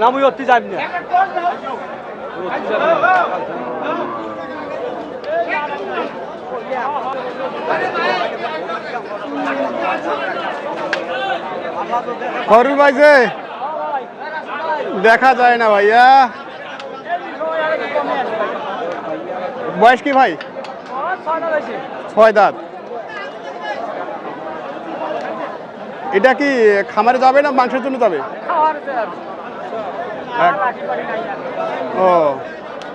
না অতি যাবি না। ভাই যে। দেখা যায় না ভাইয়া। বয়স কি ভাই? ছয় দাঁত। এটা কি খামারে যাবে না মাংসের জন্য যাবে? ও।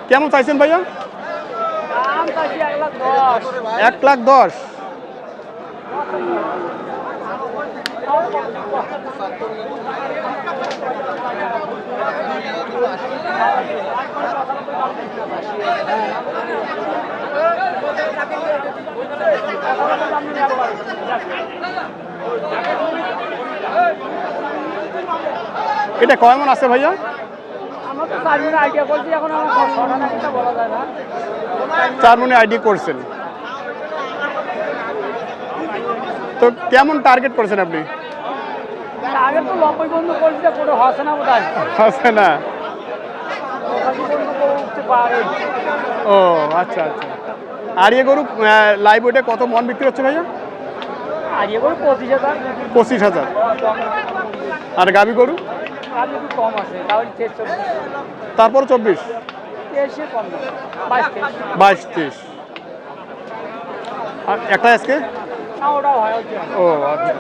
কেমন চাইছেন ভাইয়া? এক লাখ দশ। এটা কয় মন আছে ভাইয়া? চার আইডিয়া মনে আইডি করছেন। তো কেমন টার্গেট করছেন আপনি? হসে না ও আচ্ছা আচ্ছা। আর ইয়ে গরু লাইভ ওইটা কত মন বিক্রি হচ্ছে ভাইয়া? আগে করে পঁচিশ হাজার। পঁচিশ হাজার। আর গাবি গরু? তারপর চব্বিশ? বাইশ তেইশ। আর একটা আজকে? হয় ও আচ্ছা।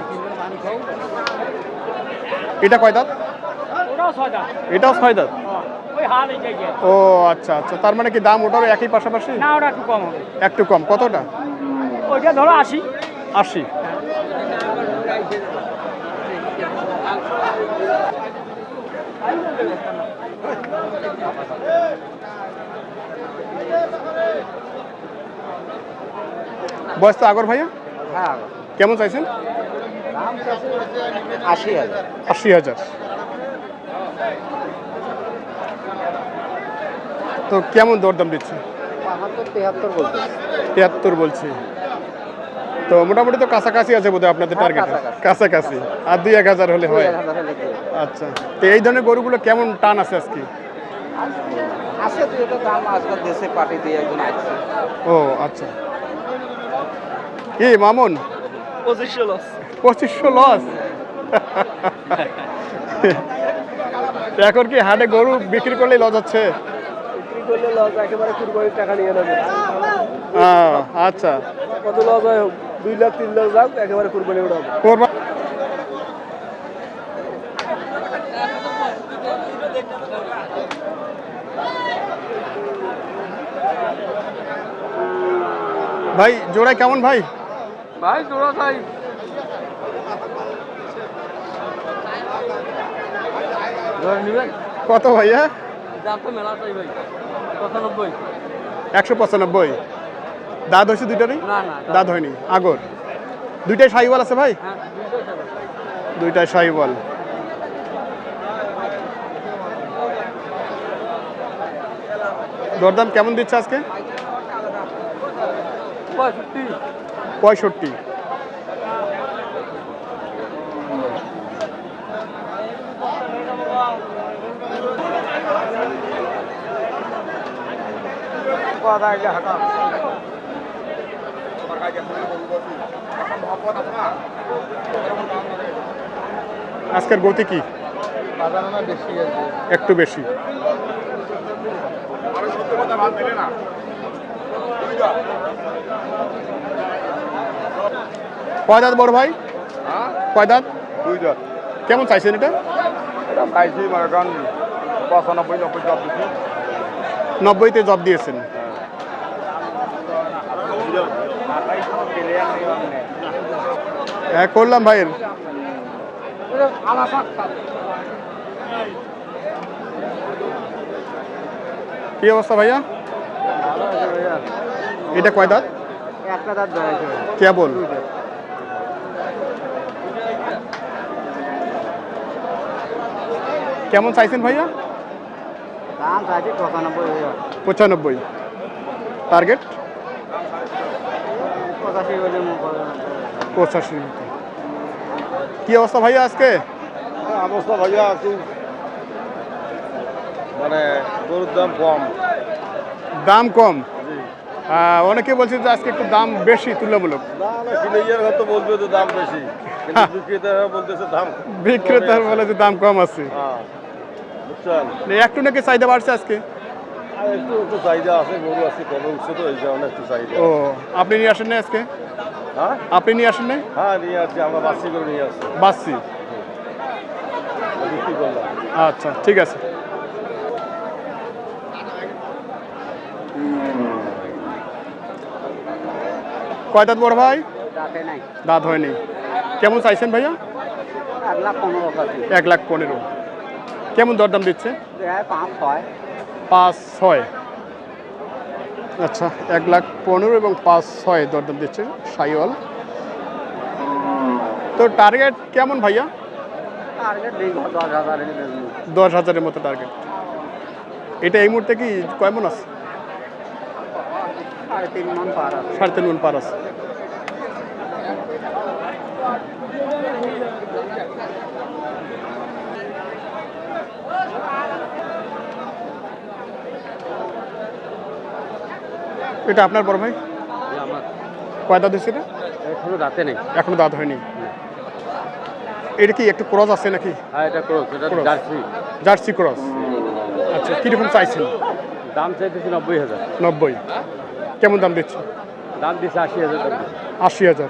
এটা কয় দাঁত? এটাও ছয় দাঁত? জায়গায় ও আচ্ছা আচ্ছা। তার মানে কি দাম ওটারও একই পাশাপাশি? না ওটা একটু কম হবে। একটু কম। কতটা? ওইটা ধরো আশি। আশি। বয়স তো আগর ভাইয়া? হ্যাঁ কেমন চাইছেন? আশি হাজার। আশি হাজার। তো কেমন দরদাম দিচ্ছে? তেহাত্তর তিয়াত্তর বলছি। তো মোটামুটি তো কাছাকাছি আছে বোধহয় আপনাদের হ্যাঁ, টার্গেট কাছাকাছি। কাছাকাছি। আর দুই এক হাজার হলে হয়। আচ্ছা। তো এই ধরনের গরুগুলো কেমন টান আছে আজকে? আছে তুই এটা দাম আজকাল দেশে পার্টি দিয়ে একজন আসছে। ও আচ্ছা। কি মামুন? পঁচিশশো লস পঁচিশশো লস এখন কি হাটে গরু বিক্রি হচ্ছে? করলে নেবে। আহ, আচ্ছা। কত লস হয় দুই লাখ তিন লাখ যাক একেবারে কুরবানি উঠাবো করবা ভাই জোড়ায় কেমন ভাই? ভাই তোরা ভাই। কত ভাইয়া? দাম তো মেলা ভাই পঁচানব্বই। একশো পঁচানব্বই। দাঁত হয়েছে দুইটারই দাঁত হয়নি। আগর। দুইটাই শাহিওয়াল আছে ভাই? হ্যাঁ দুইটাই শাহিওয়াল দরদাম কেমন দিচ্ছে আজকে? পঁয়ষট্টি। কথা আজকের গতি কি? একটু বেশি। কয় দাঁত বড় ভাই? কয় দাঁত? দুই দাঁত। কেমন চাইছেন এটা? পাইছি মানে কারণ পঁচানব্বই নব্বই জব দিচ্ছি নব্বইতে জব দিয়েছেন। হ্যাঁ করলাম ভাইয়ের। কি অবস্থা ভাইয়া? এটা কয় দাঁত? একটা দাঁত কেবল। কেমন চাইছেন ভাইয়া? দাম চাইছে পঁচানব্বই। পঁচানব্বই। টার্গেট? পঁচাশি হলে পঁচাশি কি। অবস্থা ভাইয়া আজকে? অবস্থা ভাইয়া একটু মানে গরুর দাম কম। দাম কম? অনেকে বলছে যে আজকে একটু দাম বেশি তুলনামূলক। হয়তো বলবে তো দাম বেশি। বিক্রেতারা বলতেছে দাম বিক্রেতার বলে যে দাম কম আছে। হ্যাঁ একটু নাকি চাহিদা বাড়ছে আজকে? একটু একটু চাহিদা আছে গরু আছে কবে উঠছে তো এই কারণে একটু চাহিদা। ও আপনি নিয়ে আসেন না আজকে? হ্যাঁ? আপনি নিয়ে আসেন না হ্যাঁ নিয়ে আসছি আমরা বাসি করে নিয়ে আসছি। বাসছি আচ্ছা ঠিক আছে। কয় দাঁত বড় ভাই? দাঁত হয়নি কেমন চাইছেন ভাইয়া? এক লাখ পনেরো এক লাখ পনেরো। কেমন দরদাম দিচ্ছে? পাঁচ ছয়। পাঁচ ছয় আচ্ছা এক লাখ পনেরো এবং পাঁচ ছয় দরদাম দিচ্ছে সাইওয়াল। তো টার্গেট কেমন ভাইয়া? দশ হাজারের মতো টার্গেট। এটা এই মুহূর্তে কি কয় মন আছে। সাড়ে তিন মন পার আছে সাড়ে তিন মন পার আছে এটা আপনার বড় ভাই? কয় দাঁত হয়েছে এটা? এখনও রাতে নেই। এখনও দাঁত হয়নি। এটা কি একটু ক্রস আছে নাকি? হ্যাঁ এটা ক্রস এটা জার্সি। Jersey cross. আচ্ছা কীরকম চাইছেন? দাম চাইতেছি নব্বই হাজার। নব্বই। কেমন দাম দিচ্ছে? দাম দিচ্ছে আশি হাজার আশি হাজার।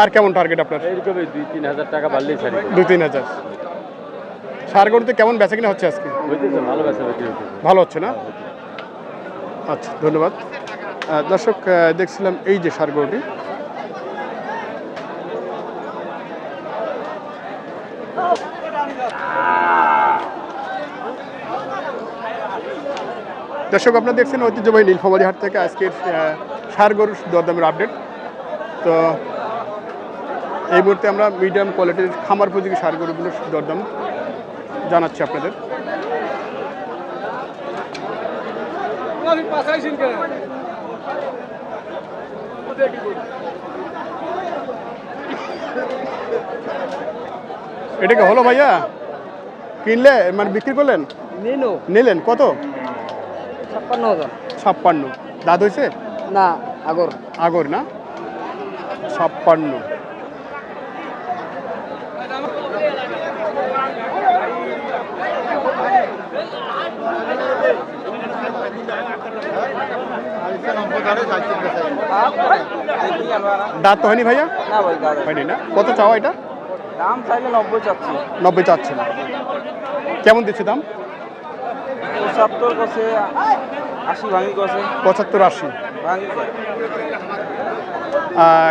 আর কেমন টার্গেট আপনার? এইরকমই দুই তিন হাজার টাকা বাড়লেই ছাড়ি। দুই তিন হাজার। সার গরুতে কেমন বেচা কিনা হচ্ছে আজকে? ভালো বেচা ভালো হচ্ছে না? আচ্ছা ধন্যবাদ। দর্শক দেখছিলাম এই যে সার গরুটি দর্শক, আপনারা দেখছেন ঐতিহ্যবাহী নীলফামারী হাট থেকে আজকের সার গরুর দরদামের আপডেট। তো এই মুহূর্তে আমরা মিডিয়াম কোয়ালিটির খামার উপযোগী সার গরুগুলোর দরদাম জানাচ্ছি আপনাদের। এটা কি হলো ভাইয়া? কিনলে মানে বিক্রি করলেন? নিলো নিলেন কত? ছাপ্পান্ন হাজার। ছাপ্পান্ন। দাঁত হয়েছে না আগর। আগর না? ছাপ্পান্ন। দাঁত তো হয়নি ভাইয়া? না ভাই হয়নি। না। কত চাওয়া এটা? দাম চাইলে নব্বই চাচ্ছি। নব্বই চাচ্ছেন। কেমন দিচ্ছে দাম? পঁচাত্তর করছে আশি ভাঙি করছে। পঁচাত্তর আশি। ভাঙি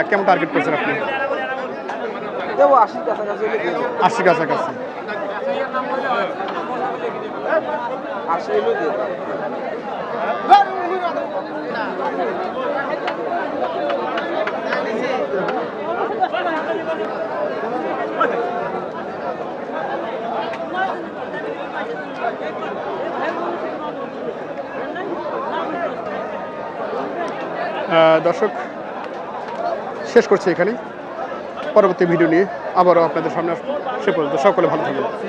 কেমন টার্গেট করছেন আপনি? দেবো আশির কাছাকাছি আশি কাছাকাছি। আশি হলেও দিয়ে দর্শক, শেষ করছি এখানেই। পরবর্তী ভিডিও নিয়ে আবারও আপনাদের সামনে সে পর্যন্ত সকলে ভালো থাকবেন।